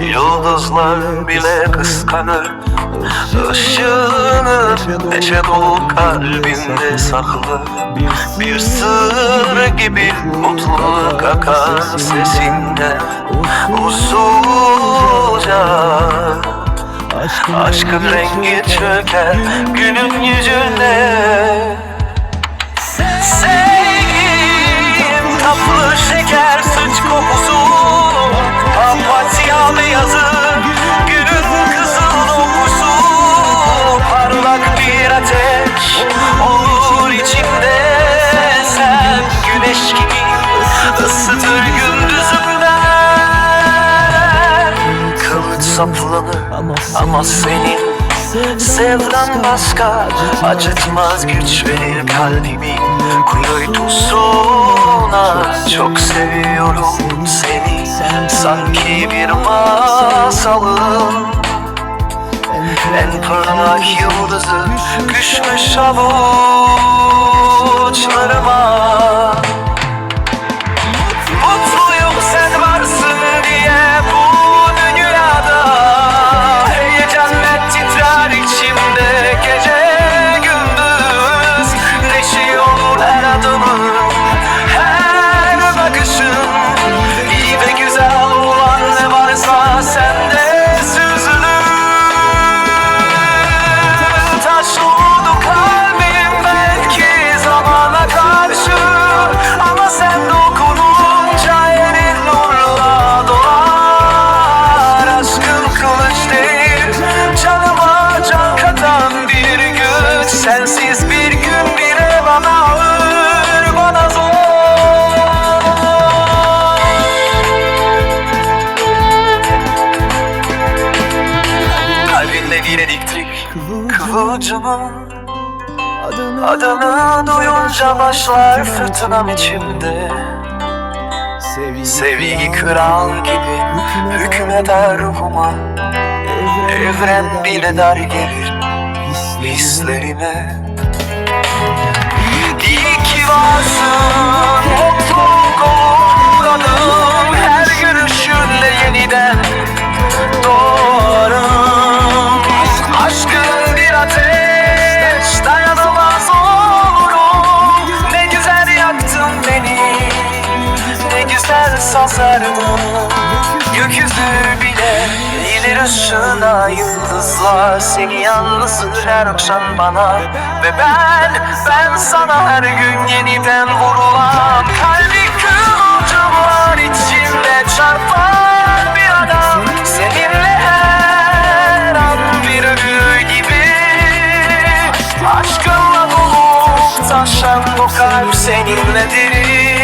Yıldızlar bile kıskanır Işığını neşe dolu kalbinde saklı. Bir sır gibi mutluluk akar sesinde. Usulca Aşkın rengi çöker günün yüzüne saplanır ama senin Sevdan başka acıtmaz. güç verir kalbimin Kuytusuna çok seviyorum seni. Sanki bir masalın en parlak yıldızı düşmüş avuçlarıma kıvılcımın Adını duyunca başlar fırtınam içimde. Sevgi kral gibi. hükmeder ruhuma. Evren bile dar gelir hislerime İyi ki varsın sazardın Gökyüzü bile gelir ışığına Yıldızlar. Seni yalnız her akşam bana Ve ben, ben sana her gün yeniden vurulan Kalbi kıvılcımlar içimde çarpan bir adam. Seninle her an bir ömür gibi. Aşkınla dolu taşan bu kalp seninledir